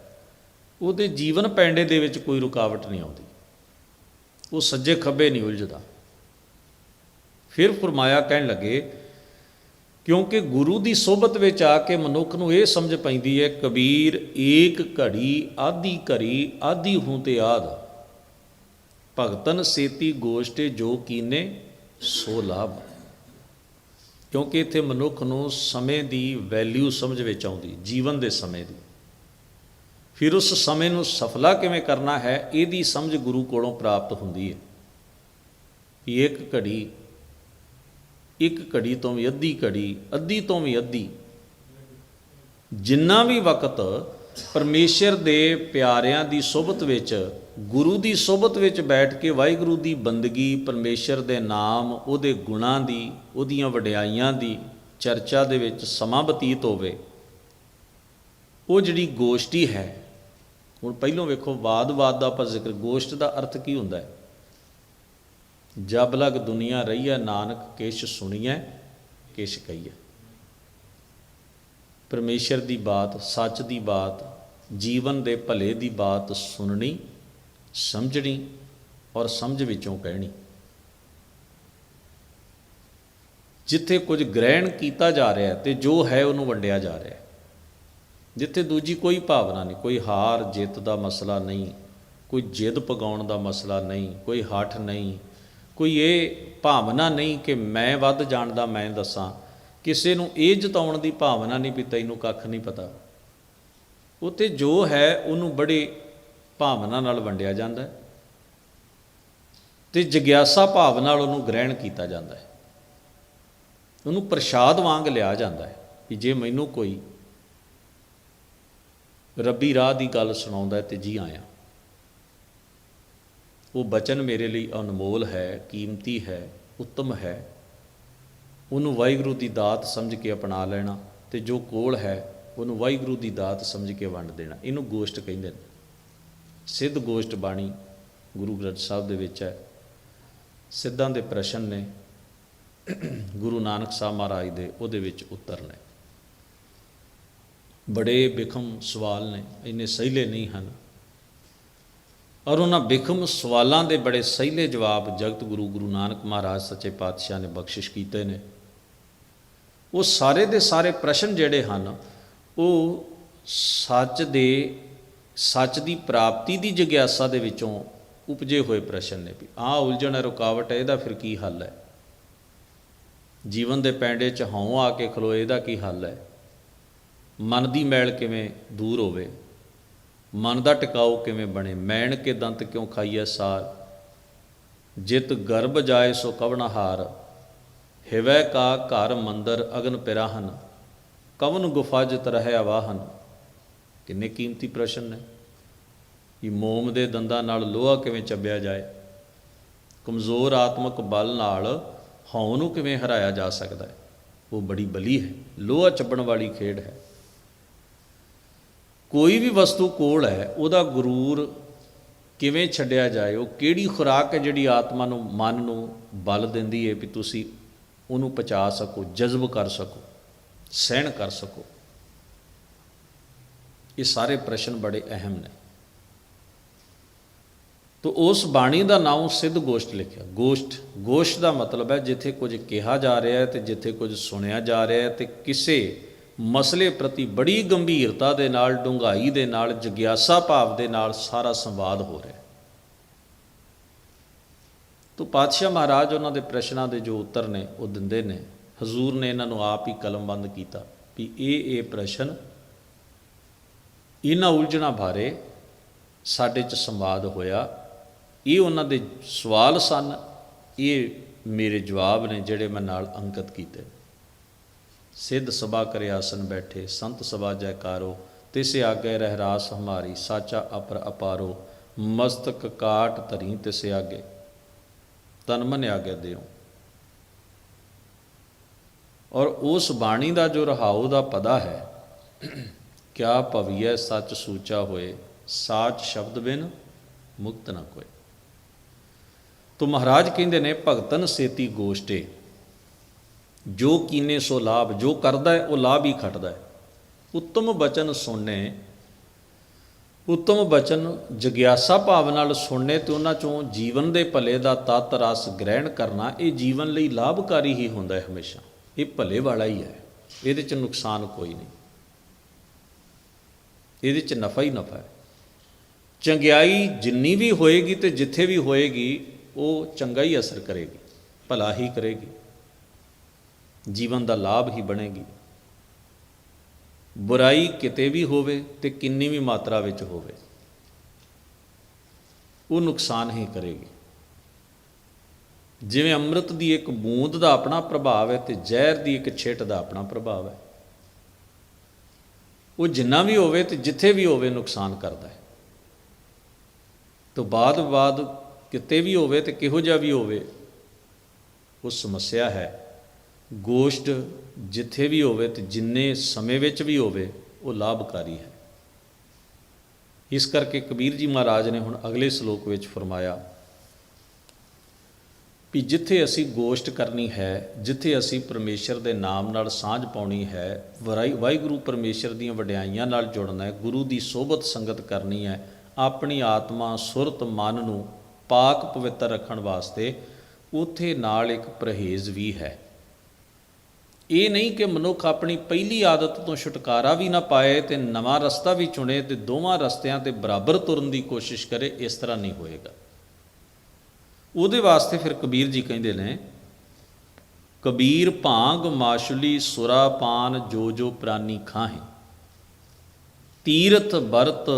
ਉਹਦੇ ਜੀਵਨ ਪੈਂਡੇ ਦੇ ਵਿੱਚ ਕੋਈ ਰੁਕਾਵਟ ਨਹੀਂ ਆਉਂਦੀ। ਉਹ ਸੱਜੇ ਖੱਬੇ ਨਹੀਂ ਉਲਝਦਾ। ਫਿਰ ਫਰਮਾਇਆ ਕਹਿਣ ਲੱਗੇ, ਕਿਉਂਕਿ ਗੁਰੂ ਦੀ ਸੋਭਤ ਵਿੱਚ ਆ ਕੇ ਮਨੁੱਖ ਨੂੰ ਇਹ ਸਮਝ ਪੈਂਦੀ ਹੈ, ਕਬੀਰ, ਏਕ ਘੜੀ ਆਦੀ ਘੜੀ ਆਦੀ ਹੂੰ ਤੇ ਆਦ ਭਗਤਨ ਸੇਤੀ ਗੋਸ਼ਟੇ ਜੋ ਕੀਨੇ, ਸੋ ਲਾਭ। ਕਿਉਂਕਿ ਇੱਥੇ ਮਨੁੱਖ ਨੂੰ ਸਮੇਂ ਦੀ ਵੈਲਿਊ ਸਮਝ ਵਿੱਚ ਆਉਂਦੀ, ਜੀਵਨ ਦੇ ਸਮੇਂ ਦੀ। ਫਿਰ ਉਸ ਸਮੇਂ ਨੂੰ ਸਫਲਾ ਕਿਵੇਂ ਕਰਨਾ ਹੈ, ਇਹਦੀ ਸਮਝ ਗੁਰੂ ਕੋਲੋਂ ਪ੍ਰਾਪਤ ਹੁੰਦੀ ਹੈ। ਵੀ ਇੱਕ ਘੜੀ ਇੱਕ ਘੜੀ ਤੋਂ ਵੀ ਅੱਧੀ ਘੜੀ, ਅੱਧੀ ਤੋਂ ਵੀ ਅੱਧੀ, ਜਿੰਨਾ ਵੀ ਵਕਤ ਪਰਮੇਸ਼ਰ ਦੇ ਪਿਆਰਿਆਂ ਦੀ ਸੁਭਤ ਵਿੱਚ ਗੁਰੂ ਦੀ ਸੋਭਤ ਵਿੱਚ ਬੈਠ ਕੇ ਵਾਹਿਗੁਰੂ ਦੀ ਬੰਦਗੀ, ਪਰਮੇਸ਼ਰ ਦੇ ਨਾਮ, ਉਹਦੇ ਗੁਣਾਂ ਦੀ, ਉਹਦੀਆਂ ਵਡਿਆਈਆਂ ਦੀ ਚਰਚਾ ਦੇ ਵਿੱਚ ਸਮਾਂ ਬਤੀਤ ਹੋਵੇ। ਉਹ ਜਿਹੜੀ ਗੋਸ਼ਟੀ ਹੈ, ਹੁਣ ਪਹਿਲੋਂ ਵੇਖੋ ਬਾਦ-ਬਾਦ ਦਾ ਆਪਾਂ ਜ਼ਿਕਰ, ਗੋਸ਼ਟ ਦਾ ਅਰਥ ਕੀ ਹੁੰਦਾ ਹੈ? ਜਬ ਲਗ ਦੁਨੀਆ ਰਹੀ ਹੈ, ਨਾਨਕ ਕਿਛ ਸੁਣੀਐ ਕਿਛ ਕਹੀਐ। ਪਰਮੇਸ਼ਰ ਦੀ ਬਾਤ, ਸੱਚ ਦੀ ਬਾਤ, ਜੀਵਨ ਦੇ ਭਲੇ ਦੀ ਬਾਤ ਸੁਣਨੀ ਸਮਝਣੀ ਔਰ ਸਮਝ ਵਿੱਚੋਂ ਕਹਿਣੀ। ਜਿੱਥੇ ਕੁਝ ਗ੍ਰਹਿਣ ਕੀਤਾ ਜਾ ਰਿਹਾ ਹੈ ਤੇ ਜੋ ਹੈ ਉਹਨੂੰ ਵੰਡਿਆ ਜਾ ਰਿਹਾ ਜਿੱਥੇ ਦੂਜੀ ਕੋਈ ਭਾਵਨਾ ਨਹੀਂ, ਕੋਈ ਹਾਰ, ਜਿੱਤ ਦਾ ਮਸਲਾ ਨਹੀਂ, ਕੋਈ ਜਿੱਦ ਪਗਾਉਣ ਦਾ ਮਸਲਾ ਨਹੀਂ, ਕੋਈ ਹੱਠ ਨਹੀਂ, ਕੋਈ ਇਹ ਭਾਵਨਾ ਨਹੀਂ ਕਿ ਮੈਂ ਵੱਧ ਜਾਣਦਾ ਮੈਂ ਦੱਸਾਂ। ਕਿਸੇ ਨੂੰ ਇਹ ਜਤਾਉਣ ਦੀ ਭਾਵਨਾ ਨਹੀਂ ਵੀ ਤੈਨੂੰ ਕੱਖ ਨਹੀਂ ਪਤਾ। ਉਤੇ ਜੋ ਹੈ ਉਹਨੂੰ ਬੜੇ ਭਾਵਨਾ ਨਾਲ ਵੰਡਿਆ ਜਾਂਦਾ ਹੈ ਤੇ ਜਗਿਆਸਾ ਭਾਵ ਨਾਲ ਉਹਨੂੰ ਗ੍ਰਹਿਣ ਕੀਤਾ ਜਾਂਦਾ ਹੈ। ਉਹਨੂੰ ਪ੍ਰਸ਼ਾਦ ਵਾਂਗ ਲਿਆ ਜਾਂਦਾ ਹੈ ਕਿ ਜੇ ਮੈਨੂੰ ਕੋਈ ਰੱਬੀ ਰਾਹ ਦੀ ਗੱਲ ਸੁਣਾਉਂਦਾ ਹੈ ਤੇ ਜੀ ਆਇਆ। ਉਹ ਬਚਨ ਮੇਰੇ ਲਈ ਅਨਮੋਲ ਹੈ, ਕੀਮਤੀ ਹੈ, ਉੱਤਮ ਹੈ। ਉਹਨੂੰ ਵਾਹਿਗੁਰੂ ਦੀ ਦਾਤ ਸਮਝ ਕੇ ਅਪਣਾ ਲੈਣਾ ਤੇ ਜੋ ਕੋਲ ਹੈ, ਉਹਨੂੰ ਵਾਹਿਗੁਰੂ ਦੀ ਦਾਤ ਸਮਝ ਕੇ ਵੰਡ ਦੇਣਾ। ਇਹਨੂੰ ਗੋਸ਼ਟ ਕਹਿੰਦੇ ਨੇ। ਸਿੱਧ ਗੋਸ਼ਟ ਬਾਣੀ ਗੁਰੂ ਗ੍ਰੰਥ ਸਾਹਿਬ ਦੇ ਵਿੱਚ ਹੈ। ਸਿੱਧਾਂ ਦੇ ਪ੍ਰਸ਼ਨ ਨੇ ਗੁਰੂ ਨਾਨਕ ਸਾਹਿਬ ਮਹਾਰਾਜ ਦੇ ਉਹਦੇ ਵਿੱਚ ਉੱਤਰ ਨੇ। ਬੜੇ ਬਿਖਮ ਸਵਾਲ ਨੇ, ਇੰਨੇ ਸਹੀਲੇ ਨਹੀਂ ਹਨ। ਔਰ ਉਹਨਾਂ ਬਿਖਮ ਸਵਾਲਾਂ ਦੇ ਬੜੇ ਸਹੀਲੇ ਜਵਾਬ ਜਗਤ ਗੁਰੂ ਗੁਰੂ ਨਾਨਕ ਮਹਾਰਾਜ ਸੱਚੇ ਪਾਤਸ਼ਾਹ ਨੇ ਬਖਸ਼ਿਸ਼ ਕੀਤੇ ਨੇ। ਉਹ ਸਾਰੇ ਦੇ ਸਾਰੇ ਪ੍ਰਸ਼ਨ ਜਿਹੜੇ ਹਨ, ਉਹ ਸੱਚ ਦੇ ਸੱਚ ਦੀ ਪ੍ਰਾਪਤੀ ਦੀ ਜਿਗਿਆਸਾ ਦੇ ਵਿੱਚੋਂ ਉਪਜੇ ਹੋਏ ਪ੍ਰਸ਼ਨ ਨੇ ਵੀ, ਆਹ ਉਲਝਣ ਹੈ, ਰੁਕਾਵਟ ਹੈ, ਇਹਦਾ ਫਿਰ ਕੀ ਹੱਲ ਹੈ? ਜੀਵਨ ਦੇ ਪੈਂਡੇ 'ਚ ਹਉ ਆ ਕੇ ਖਲੋਏ ਇਹਦਾ ਕੀ ਹੱਲ ਹੈ? ਮਨ ਦੀ ਮੈਲ ਕਿਵੇਂ ਦੂਰ ਹੋਵੇ? ਮਨ ਦਾ ਟਿਕਾਓ ਕਿਵੇਂ ਬਣੇ? ਮੈਣ ਕੇ ਦੰਤ ਕਿਉਂ ਖਾਈਐ ਸਾਰ? ਜਿਤ ਗਰਭ ਜਾਏ ਸੋ ਕਵਣ ਹਾਰ? ਹਿਵੈ ਕਾ ਘਰ ਮੰਦਰ ਅਗਨ ਪਿਰਾਹਨ? ਕਵਨ ਗੁਫਾ ਜਿਤ ਰਹਿ ਆਵਾਹਨ? ਕਿੰਨੇ ਕੀਮਤੀ ਪ੍ਰਸ਼ਨ ਨੇ। ਕਿ ਮੋਮ ਦੇ ਦੰਦਾਂ ਨਾਲ ਲੋਹਾ ਕਿਵੇਂ ਚੱਬਿਆ ਜਾਏ। ਕਮਜ਼ੋਰ ਆਤਮਕ ਬਲ ਨਾਲ ਹਉ ਨੂੰ ਕਿਵੇਂ ਹਰਾਇਆ ਜਾ ਸਕਦਾ ਹੈ। ਉਹ ਬੜੀ ਬਲੀ ਹੈ, ਲੋਹਾ ਚੱਬਣ ਵਾਲੀ ਖੇਡ ਹੈ। ਕੋਈ ਵੀ ਵਸਤੂ ਕੋਲ ਹੈ, ਉਹਦਾ ਗਰੂਰ ਕਿਵੇਂ ਛੱਡਿਆ ਜਾਏ, ਉਹ ਕਿਹੜੀ ਖੁਰਾਕ ਹੈ ਜਿਹੜੀ ਆਤਮਾ ਨੂੰ, ਮਨ ਨੂੰ ਬਲ ਦਿੰਦੀ ਹੈ ਵੀ ਤੁਸੀਂ ਉਹਨੂੰ ਪਚਾ ਸਕੋ, ਜਜ਼ਬ ਕਰ ਸਕੋ, ਸਹਿਣ ਕਰ ਸਕੋ। ਇਹ ਸਾਰੇ ਪ੍ਰਸ਼ਨ ਬੜੇ ਅਹਿਮ ਨੇ। ਤੋ ਉਸ ਬਾਣੀ ਦਾ ਨਾਮ ਸਿੱਧ ਗੋਸ਼ਟ ਲਿਖਿਆ। ਗੋਸ਼ਟ ਗੋਸ਼ਟ ਦਾ ਮਤਲਬ ਹੈ ਜਿੱਥੇ ਕੁਝ ਕਿਹਾ ਜਾ ਰਿਹਾ ਹੈ ਤੇ ਜਿੱਥੇ ਕੁਝ ਸੁਣਿਆ ਜਾ ਰਿਹਾ ਹੈ ਤੇ ਕਿਸੇ ਮਸਲੇ ਪ੍ਰਤੀ ਬੜੀ ਗੰਭੀਰਤਾ ਦੇ ਨਾਲ, ਡੂੰਘਾਈ ਦੇ ਨਾਲ, ਜਿਗਿਆਸਾ ਭਾਵ ਦੇ ਨਾਲ ਸਾਰਾ ਸੰਵਾਦ ਹੋ ਰਿਹਾ ਹੈ। ਤੋ ਪਾਤਸ਼ਾਹ ਮਹਾਰਾਜ ਉਹਨਾਂ ਦੇ ਪ੍ਰਸ਼ਨਾਂ ਦੇ ਜੋ ਉੱਤਰ ਨੇ, ਉਹ ਦਿੰਦੇ ਨੇ। ਹਜ਼ੂਰ ਨੇ ਇਹਨਾਂ ਨੂੰ ਆਪ ਹੀ ਕਲਮਬੰਦ ਕੀਤਾ ਵੀ ਇਹ ਇਹ ਪ੍ਰਸ਼ਨ ਇਹਨਾਂ ਉਲਝਣਾਂ ਬਾਰੇ ਸਾਡੇ ਚ ਸੰਵਾਦ ਹੋਇਆ। ਇਹ ਉਹਨਾਂ ਦੇ ਸਵਾਲ ਸਨ। ਇਹ ਮੇਰੇ ਜਵਾਬ ਨੇ ਜਿਹੜੇ ਮੈਂ ਨਾਲ ਅੰਕਿਤ ਕੀਤੇ। ਸਿੱਧ ਸਭਾ ਕਰੇ ਆਸਨ ਬੈਠੇ, ਸੰਤ ਸਭਾ ਜੈਕਾਰੋ, ਤਿਸੇ ਆਗੇ ਰਹਿਰਾਸ ਹਮਾਰੀ, ਸਾਚਾ ਅਪਰ ਅਪਾਰੋ, ਮਸਤਕ ਕਾਟ ਧਰੀ ਤਿਸੇ ਆਗੇ। ਤਨ ਮਨ ਆਗੇ ਦਿਓ ਔਰ ਉਸ ਬਾਣੀ ਦਾ ਜੋ ਰਹਾਉ ਦਾ ਪਦਾ ਹੈ ਕਿਆ ਭਵੀਐ ਸੱਚ ਸੂਚਾ ਹੋਏ, ਸਾਚ ਸ਼ਬਦ ਬਿਨ ਮੁਕਤ ਨਾ ਕੋਏ ਤੋ ਮਹਾਰਾਜ ਕਹਿੰਦੇ ਨੇ, ਭਗਤਨ ਸੇਤੀ ਗੋਸ਼ਟੇ। ਜੋ ਕੀਨੇ ਸੋ ਲਾਭ, ਜੋ ਕਰਦਾ ਹੈ, ਉਹ ਲਾਭ ਹੀ ਖਟਦਾ ਹੈ। ਉੱਤਮ ਬਚਨ ਸੁਣਨੇ, ਉੱਤਮ ਬਚਨ ਜਗਿਆਸਾ ਭਾਵ ਨਾਲ ਸੁਣਨੇ ਤੇ ਉਹਨਾਂ ਚੋਂ ਜੀਵਨ ਦੇ ਭਲੇ ਦਾ ਤਤ ਰਸ ਗ੍ਰਹਿਣ ਕਰਨਾ, ਇਹ ਜੀਵਨ ਲਈ ਲਾਭਕਾਰੀ ਹੀ ਹੁੰਦਾ ਹੈ ਹਮੇਸ਼ਾ। ਇਹ ਭਲੇ ਵਾਲਾ ਹੀ ਹੈ। ਇਹਦੇ ਚ ਨੁਕਸਾਨ ਕੋਈ ਨਹੀਂ। ਇਹਦੇ ਚ ਨਫਾ ਹੀ ਨਫਾ ਹੈ। ਚੰਗਿਆਈ ਜਿੰਨੀ ਵੀ ਹੋਏਗੀ ਤੇ ਜਿੱਥੇ ਵੀ ਹੋਏਗੀ, ਉਹ ਚੰਗਾ ਹੀ ਅਸਰ ਕਰੇਗੀ, ਭਲਾ ਹੀ ਕਰੇਗੀ। ਜੀਵਨ ਦਾ ਲਾਭ ਹੀ ਬਣੇਗੀ। ਬੁਰਾਈ ਕਿਤੇ ਵੀ ਹੋਵੇ ਤੇ ਕਿੰਨੀ ਵੀ ਮਾਤਰਾ ਵਿੱਚ ਹੋਵੇ, ਉਹ ਨੁਕਸਾਨ ਹੀ ਕਰੇਗੀ। ਜਿਵੇਂ ਅੰਮ੍ਰਿਤ ਦੀ ਇੱਕ ਬੂੰਦ ਦਾ ਆਪਣਾ ਪ੍ਰਭਾਵ ਹੈ ਤੇ ਜ਼ਹਿਰ ਦੀ ਇੱਕ ਛਿੱਟ ਦਾ ਆਪਣਾ ਪ੍ਰਭਾਵ ਹੈ। ਉਹ ਜਿੰਨਾ ਵੀ ਹੋਵੇ ਤੇ ਜਿੱਥੇ ਵੀ ਹੋਵੇ ਨੁਕਸਾਨ ਕਰਦਾ ਹੈ। ਤੋਂ ਬਾਅਦ ਬਾਅਦ ਕਿਤੇ ਵੀ ਹੋਵੇ ਤੇ ਕਿਹੋ ਜਿਹਾ ਵੀ ਹੋਵੇ, ਉਹ ਸਮੱਸਿਆ ਹੈ। ਗੋਸ਼ਟ ਜਿੱਥੇ ਵੀ ਹੋਵੇ ਤੇ ਜਿੰਨੇ ਸਮੇਂ ਵਿੱਚ ਵੀ ਹੋਵੇ, ਉਹ ਲਾਭਕਾਰੀ ਹੈ। ਇਸ ਕਰਕੇ ਕਬੀਰ ਜੀ ਮਹਾਰਾਜ ਨੇ ਹੁਣ ਅਗਲੇ ਸ਼ਲੋਕ ਵਿੱਚ ਫਰਮਾਇਆ ਵੀ ਜਿੱਥੇ ਅਸੀਂ ਗੋਸ਼ਟ ਕਰਨੀ ਹੈ, ਜਿੱਥੇ ਅਸੀਂ ਪਰਮੇਸ਼ਰ ਦੇ ਨਾਮ ਨਾਲ ਸਾਂਝ ਪਾਉਣੀ ਹੈ, ਵਰਾਈ- ਵਾਹਿਗੁਰੂ ਪਰਮੇਸ਼ਰ ਦੀਆਂ ਵਡਿਆਈਆਂ ਨਾਲ ਜੁੜਨਾ ਹੈ, ਗੁਰੂ ਦੀ ਸੋਭਤ ਸੰਗਤ ਕਰਨੀ ਹੈ, ਆਪਣੀ ਆਤਮਾ ਸੁਰਤ ਮਨ ਨੂੰ ਪਾਕ ਪਵਿੱਤਰ ਰੱਖਣ ਵਾਸਤੇ ਉਥੇ ਨਾਲ ਇੱਕ ਪਰਹੇਜ਼ ਵੀ ਹੈ। ਇਹ ਨਹੀਂ ਕਿ ਮਨੁੱਖ ਆਪਣੀ ਪਹਿਲੀ ਆਦਤ ਤੋਂ ਛੁਟਕਾਰਾ ਵੀ ਨਾ ਪਾਏ ਤੇ ਨਵਾਂ ਰਸਤਾ ਵੀ ਚੁਣੇ ਤੇ ਦੋਵਾਂ ਰਸਤਿਆਂ ਤੇ ਬਰਾਬਰ ਤੁਰਨ ਦੀ ਕੋਸ਼ਿਸ਼ ਕਰੇ, ਇਸ ਤਰ੍ਹਾਂ ਨਹੀਂ ਹੋਏਗਾ। ਉਹਦੇ ਵਾਸਤੇ ਫਿਰ ਕਬੀਰ ਜੀ ਕਹਿੰਦੇ ਨੇ, ਕਬੀਰ ਭਾਂਗ ਮਾਸ਼ੁਲੀ ਸੁਰਾ ਪਾਨ ਜੋ ਜੋ ਪ੍ਰਾਨੀ ਖਾਹੇ। ਤੀਰਥ ਵਰਤ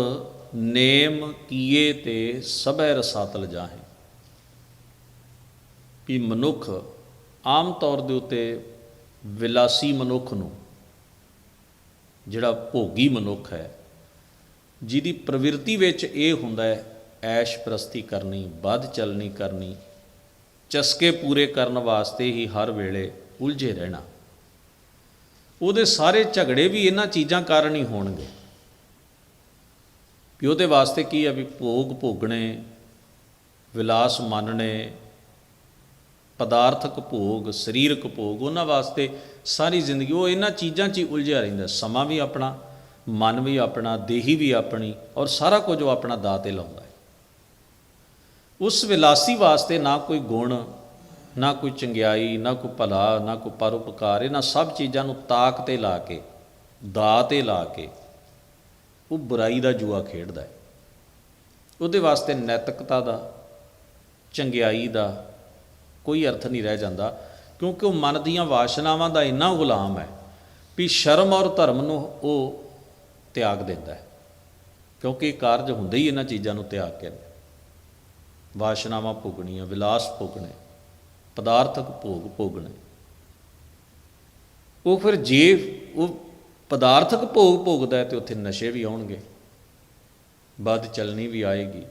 ਨੇਮ ਕੀਏ ਤੇ ਸਭੈ ਰਸਾਤਲ ਜਾਹੇ। ਵੀ ਮਨੁੱਖ ਆਮ ਤੌਰ ਦੇ ਉੱਤੇ ਵਿਲਾਸੀ ਮਨੁੱਖ ਨੂੰ, ਜਿਹੜਾ ਭੋਗੀ ਮਨੁੱਖ ਹੈ, ਜਿਹਦੀ ਪ੍ਰਵਿਰਤੀ ਵਿੱਚ ਇਹ ਹੁੰਦਾ ਹੈ ਐਸ਼ ਪ੍ਰਸਤੀ ਕਰਨੀ, ਵੱਧ ਚਲਣੀ ਕਰਨੀ, ਚਸਕੇ ਪੂਰੇ ਕਰਨ ਵਾਸਤੇ ਹੀ ਹਰ ਵੇਲੇ ਉਲਝੇ ਰਹਿਣਾ। ਉਹਦੇ ਸਾਰੇ ਝਗੜੇ ਵੀ ਇਹਨਾਂ ਚੀਜ਼ਾਂ ਕਾਰਨ ਹੀ ਹੋਣਗੇ। ਵੀ ਉਹਦੇ ਵਾਸਤੇ ਕੀ ਆ ਵੀ ਭੋਗ ਭੋਗਣੇ, ਵਿਲਾਸ ਮੰਨਣੇ, ਪਦਾਰਥਕ ਭੋਗ, ਸਰੀਰਕ ਭੋਗ, ਉਹਨਾਂ ਵਾਸਤੇ ਸਾਰੀ ਜ਼ਿੰਦਗੀ ਉਹ ਇਹਨਾਂ ਚੀਜ਼ਾਂ 'ਚ ਹੀ ਉਲਝਿਆ ਰਹਿੰਦਾ। ਸਮਾਂ ਵੀ ਆਪਣਾ, ਮਨ ਵੀ ਆਪਣਾ, ਦੇਹੀ ਵੀ ਆਪਣੀ ਔਰ ਸਾਰਾ ਕੁਝ ਉਹ ਆਪਣਾ ਦਾਤੇ ਲਾਉਂਦਾ ਉਸ ਵਿਲਾਸੀ ਵਾਸਤੇ ਨਾ ਕੋਈ ਗੁਣ, ਨਾ ਕੋਈ ਚੰਗਿਆਈ, ਨਾ ਕੋਈ ਭਲਾ, ਨਾ ਕੋਈ ਪਰਉਪਕਾਰ, ਇਹਨਾਂ ਸਭ ਚੀਜ਼ਾਂ ਨੂੰ ਤਾਕ ਤੇ ਲਾ ਕੇ, ਦਾ ਤੇ ਲਾ ਕੇ ਉਹ ਬੁਰਾਈ ਦਾ ਜੂਆ ਖੇਡਦਾ ਹੈ। ਉਹਦੇ ਵਾਸਤੇ ਨੈਤਿਕਤਾ ਦਾ, ਚੰਗਿਆਈ ਦਾ ਕੋਈ ਅਰਥ ਨਹੀਂ ਰਹਿ ਜਾਂਦਾ, ਕਿਉਂਕਿ ਉਹ ਮਨ ਦੀਆਂ ਵਾਸ਼ਨਾਵਾਂ ਦਾ ਇੰਨਾ ਗੁਲਾਮ ਹੈ ਵੀ ਸ਼ਰਮ ਔਰ ਧਰਮ ਨੂੰ ਉਹ ਤਿਆਗ ਦਿੰਦਾ ਹੈ। ਕਿਉਂਕਿ ਕਾਰਜ ਹੁੰਦੇ ਹੀ ਇਹਨਾਂ ਚੀਜ਼ਾਂ ਨੂੰ ਤਿਆਗ ਕੇ ਵਾਸ਼ਨਾਵਾਂ ਭੋਗਣੀਆਂ, ਵਿਲਾਸ ਭੋਗਣੇ, ਪਦਾਰਥਕ ਭੋਗ ਭੋਗਣੇ। ਉਹ ਫਿਰ ਜੇ ਉਹ ਪਦਾਰਥਕ ਭੋਗ ਭੋਗਦਾ ਹੈ ਤੇ ਉੱਥੇ ਨਸ਼ੇ ਵੀ ਆਉਣਗੇ ਵੱਧ ਚੱਲਣੀ ਵੀ ਆਏਗੀ।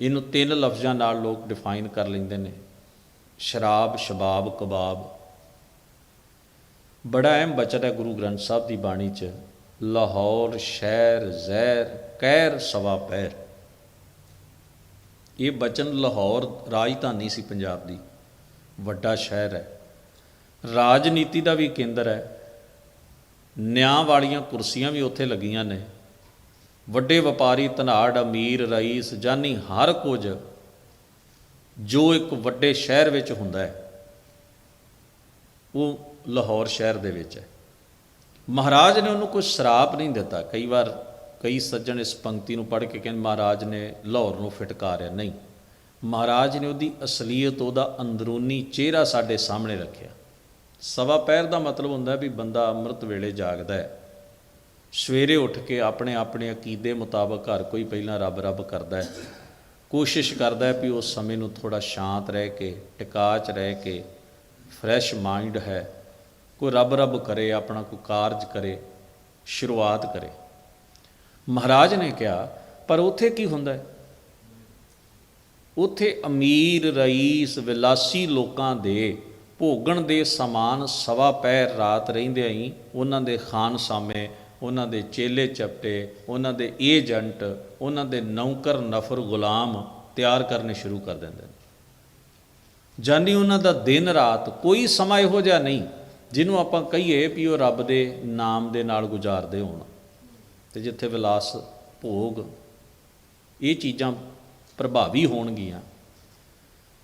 ਇਹਨੂੰ ਤਿੰਨ ਲਫ਼ਜ਼ਾਂ ਨਾਲ ਲੋਕ ਡਿਫਾਈਨ ਕਰ ਲੈਂਦੇ ਨੇ, ਸ਼ਰਾਬ, ਸ਼ਬਾਬ, ਕਬਾਬ। ਬੜਾ ਅਹਿਮ ਬਚਨ ਹੈ ਗੁਰੂ ਗ੍ਰੰਥ ਸਾਹਿਬ ਦੀ ਬਾਣੀ 'ਚ, ਲਾਹੌਰ ਸ਼ਹਿਰ ਜ਼ਹਿਰ, ਕਹਿਰ ਸਵਾ ਪੈਰ। ਇਹ ਬਚਨ ਲਾਹੌਰ ਰਾਜਧਾਨੀ ਸੀ ਪੰਜਾਬ ਦੀ। ਵੱਡਾ ਸ਼ਹਿਰ ਹੈ। ਰਾਜਨੀਤੀ ਦਾ ਵੀ ਕੇਂਦਰ ਹੈ। ਨਿਆਂ ਵਾਲੀਆਂ ਕੁਰਸੀਆਂ ਵੀ ਉੱਥੇ ਲੱਗੀਆਂ ਨੇ। ਵੱਡੇ ਵਪਾਰੀ ਧਨਾੜ, ਅਮੀਰ, ਰਈਸ, ਜਾਨੀ ਹਰ ਕੁਝ ਜੋ ਇੱਕ ਵੱਡੇ ਸ਼ਹਿਰ ਵਿੱਚ ਹੁੰਦਾ ਹੈ, ਉਹ ਲਾਹੌਰ ਸ਼ਹਿਰ ਦੇ ਵਿੱਚ ਹੈ। ਮਹਾਰਾਜ ਨੇ ਉਹਨੂੰ ਕੋਈ ਸ਼ਰਾਪ ਨਹੀਂ ਦਿੱਤਾ। ਕਈ ਵਾਰ ਕਈ ਸੱਜਣ ਇਸ ਪੰਕਤੀ ਨੂੰ ਪੜ੍ਹ ਕੇ ਕਹਿੰਦੇ, ਮਹਾਰਾਜ ਨੇ ਲਾਹੌਰ ਨੂੰ ਫਟਕਾਰਿਆ। ਨਹੀਂ, ਮਹਾਰਾਜ ਨੇ ਉਹਦੀ ਅਸਲੀਅਤ, ਉਹਦਾ ਅੰਦਰੂਨੀ ਚਿਹਰਾ ਸਾਡੇ ਸਾਹਮਣੇ ਰੱਖਿਆ। ਸਵਾ ਪੈਰ ਦਾ ਮਤਲਬ ਹੁੰਦਾ ਵੀ ਬੰਦਾ ਅੰਮ੍ਰਿਤ ਵੇਲੇ ਜਾਗਦਾ ਹੈ। ਸਵੇਰੇ ਉੱਠ ਕੇ ਆਪਣੇ ਆਪਣੇ ਅਕੀਦੇ ਮੁਤਾਬਕ ਹਰ ਕੋਈ ਪਹਿਲਾਂ ਰੱਬ ਰੱਬ ਕਰਦਾ ਹੈ। ਕੋਸ਼ਿਸ਼ ਕਰਦਾ ਹੈ ਵੀ ਉਸ ਸਮੇਂ ਨੂੰ ਥੋੜਾ ਸ਼ਾਂਤ ਰਹਿ ਕੇ, ਟਿਕਾਚ ਰਹਿ ਕੇ, ਫਰੈਸ਼ ਮਾਈਂਡ ਹੈ। ਕੋਈ ਰੱਬ ਰੱਬ ਕਰੇ, ਆਪਣਾ ਕੋਈ ਕਾਰਜ ਕਰੇ, ਸ਼ੁਰੂਆਤ ਕਰੇ। ਮਹਾਰਾਜ ਨੇ ਕਿਹਾ, ਪਰ ਉੱਥੇ ਕੀ ਹੁੰਦਾ ਹੈ? ਉੱਥੇ ਅਮੀਰ, ਰਈਸ, ਵਿਲਾਸੀ ਲੋਕਾਂ ਦੇ ਭੋਗਣ ਦੇ ਸਮਾਨ ਸਵਾ ਪੈਰ ਰਾਤ ਰਹਿੰਦੇ ਹੀ ਉਹਨਾਂ ਦੇ ਖਾਨ ਸਾਮੇ ਉਹਨਾਂ ਦੇ ਚੇਲੇ ਚਪਟੇ, ਉਹਨਾਂ ਦੇ ਏਜੰਟ, ਉਹਨਾਂ ਦੇ ਨੌਕਰ, ਨਫਰ, ਗੁਲਾਮ ਤਿਆਰ ਕਰਨੇ ਸ਼ੁਰੂ ਕਰ ਦਿੰਦੇ ਨੇ। ਜਾਨੀ ਉਹਨਾਂ ਦਾ ਦਿਨ ਰਾਤ ਕੋਈ ਸਮਾਂ ਇਹੋ ਜਿਹਾ ਨਹੀਂ, ਜਿਹਨੂੰ ਆਪਾਂ ਕਹੀਏ ਵੀ ਉਹ ਰੱਬ ਦੇ ਨਾਮ ਦੇ ਨਾਲ ਗੁਜ਼ਾਰਦੇ ਹੋਣ। ਤੇ ਜਿੱਥੇ ਵਿਲਾਸ, ਭੋਗ ਇਹ ਚੀਜ਼ਾਂ ਪ੍ਰਭਾਵੀ ਹੋਣਗੀਆਂ,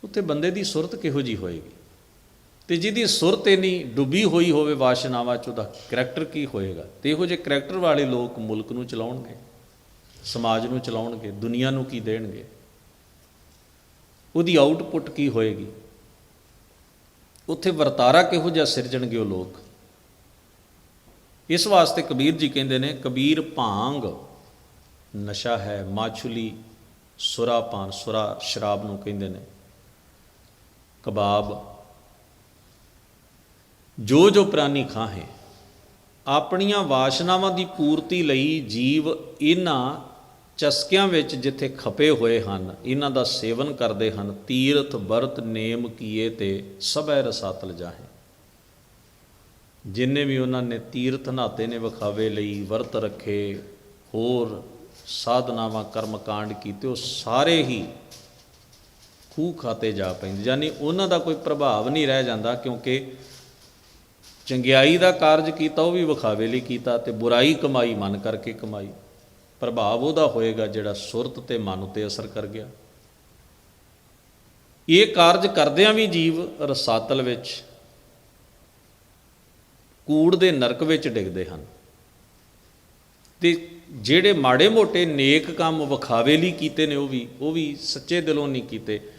ਉੱਥੇ ਬੰਦੇ ਦੀ ਸੁਰਤ ਕਿਹੋ ਜੀ ਹੋਏਗੀ? ਤੇ ਜਿਹਦੀ ਸੁਰਤ ਇਨੀ ਡੁੱਬੀ ਹੋਈ ਹੋਵੇ ਵਾਸ਼ਨਾਵਾਂ ਚ, ਉਹਦਾ ਕਰੈਕਟਰ ਕੀ ਹੋਏਗਾ? ਤੇ ਇਹੋ ਜਿਹੇ ਕਰੈਕਟਰ ਵਾਲੇ ਲੋਕ ਮੁਲਕ ਨੂੰ ਚਲਾਉਣਗੇ, ਸਮਾਜ ਨੂੰ ਚਲਾਉਣਗੇ, ਦੁਨੀਆ ਨੂੰ ਕੀ ਦੇਣਗੇ? ਉਹਦੀ ਆਊਟਪੁੱਟ ਕੀ ਹੋਏਗੀ? ਉੱਥੇ ਵਰਤਾਰਾ ਕਿਹੋ ਜਿਹਾ ਸਿਰਜਣਗੇ ਉਹ ਲੋਕ? ਇਸ ਵਾਸਤੇ ਕਬੀਰ ਜੀ ਕਹਿੰਦੇ ਨੇ, ਕਬੀਰ ਭਾਂਗ ਨਸ਼ਾ ਹੈ, ਮਾਛੁਲੀ ਸੁਰਾਪਾਨ ਸੁਰਾ ਸ਼ਰਾਬ ਨੂੰ ਕਹਿੰਦੇ ਨੇ। ਕਬਾਬ, ਜੋ ਜੋ ਪ੍ਰਾਨੀ ਖਾਹੇ, ਆਪਣੀਆਂ ਵਾਸ਼ਨਾਵਾਂ ਦੀ ਪੂਰਤੀ ਲਈ ਜੀਵ ਇਹਨਾਂ ਚਸਕਿਆਂ ਵਿੱਚ ਜਿੱਥੇ ਖਪੇ ਹੋਏ ਹਨ ਇਹਨਾਂ ਦਾ ਸੇਵਨ ਕਰਦੇ ਹਨ, ਤੀਰਥ ਵਰਤ ਨੇਮ ਕੀਏ ਤੇ ਸਭੈ ਰਸਾਤਲ ਜਾਹੇ। ਜਿੰਨੇ ਵੀ ਉਹਨਾਂ ਨੇ ਤੀਰਥ ਨਾਤੇ ਨੇ ਵਿਖਾਵੇ ਲਈ, ਵਰਤ ਰੱਖੇ, ਹੋਰ ਸਾਧਨਾਵਾਂ ਕਰਮ ਕਾਂਡ ਕੀਤੇ, ਉਹ ਸਾਰੇ ਹੀ ਖੂਹ ਖਾਤੇ ਜਾ ਪੈਂਦੇ। ਯਾਨੀ ਉਹਨਾਂ ਦਾ ਕੋਈ ਪ੍ਰਭਾਵ ਨਹੀਂ ਰਹਿ ਜਾਂਦਾ, ਕਿਉਂਕਿ ਚੰਗਿਆਈ ਦਾ ਕਾਰਜ ਕੀਤਾ, ਉਹ ਵੀ ਵਿਖਾਵੇ ਲਈ ਕੀਤਾ ਤੇ ਬੁਰਾਈ ਕਮਾਈ, ਮਨ ਕਰਕੇ ਕਮਾਈ। ਪ੍ਰਭਾਵ ਉਹਦਾ ਹੋਏਗਾ ਜਿਹੜਾ ਸੁਰਤ ਤੇ ਮਨ ਉਤੇ ਅਸਰ ਕਰ ਗਿਆ। ਇਹ ਕਾਰਜ ਕਰਦਿਆਂ ਵੀ ਜੀਵ ਰਸਾਤਲ ਵਿੱਚ ਕੂੜ ਦੇ ਨਰਕ ਵਿੱਚ ਡਿੱਗਦੇ ਹਨ। ਤੇ ਜਿਹੜੇ ਮਾੜੇ ਮੋਟੇ ਨੇਕ ਕੰਮ ਵਿਖਾਵੇ ਲਈ ਕੀਤੇ ਨੇ ਉਹ ਵੀ ਉਹ ਵੀ ਸੱਚੇ ਦਿਲੋਂ ਨਹੀਂ ਕੀਤੇ।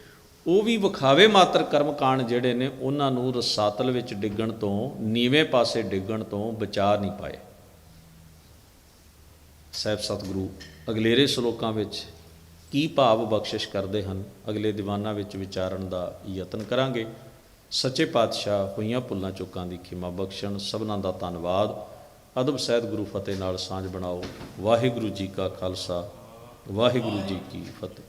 ਉਹ ਵੀ ਵਿਖਾਵੇ ਮਾਤਰ ਕਰਮ ਕਾਂਡ ਜਿਹੜੇ ਨੇ, ਉਹਨਾਂ ਨੂੰ ਰਸਾਤਲ ਵਿੱਚ ਡਿੱਗਣ ਤੋਂ, ਨੀਵੇਂ ਪਾਸੇ ਡਿੱਗਣ ਤੋਂ ਬਚਾ ਨਹੀਂ ਪਾਏ। ਸਹਿਬ ਸਤਿਗੁਰੂ, ਅਗਲੇਰੇ ਸ਼ਲੋਕਾਂ ਵਿੱਚ ਕੀ ਭਾਵ ਬਖਸ਼ਿਸ਼ ਕਰਦੇ ਹਨ? ਅਗਲੇ ਦੀਵਾਨਾਂ ਵਿੱਚ ਵਿਚਾਰਨ ਦਾ ਯਤਨ ਕਰਾਂਗੇ। ਸੱਚੇ ਪਾਤਸ਼ਾਹ ਹੋਈਆਂ ਭੁੱਲਾਂ ਚੁੱਕਾਂ ਦੀ ਖਿਮਾ ਬਖਸ਼ਣ, ਸਭਨਾਂ ਦਾ ਧੰਨਵਾਦ। ਅਦਬ ਸਹਿਤ ਗੁਰੂ ਫਤਿਹ ਨਾਲ ਸਾਂਝ ਬਣਾਓ। ਵਾਹਿਗੁਰੂ ਜੀ ਕਾ ਖਾਲਸਾ, ਵਾਹਿਗੁਰੂ ਜੀ ਕੀ ਫਤਿਹ।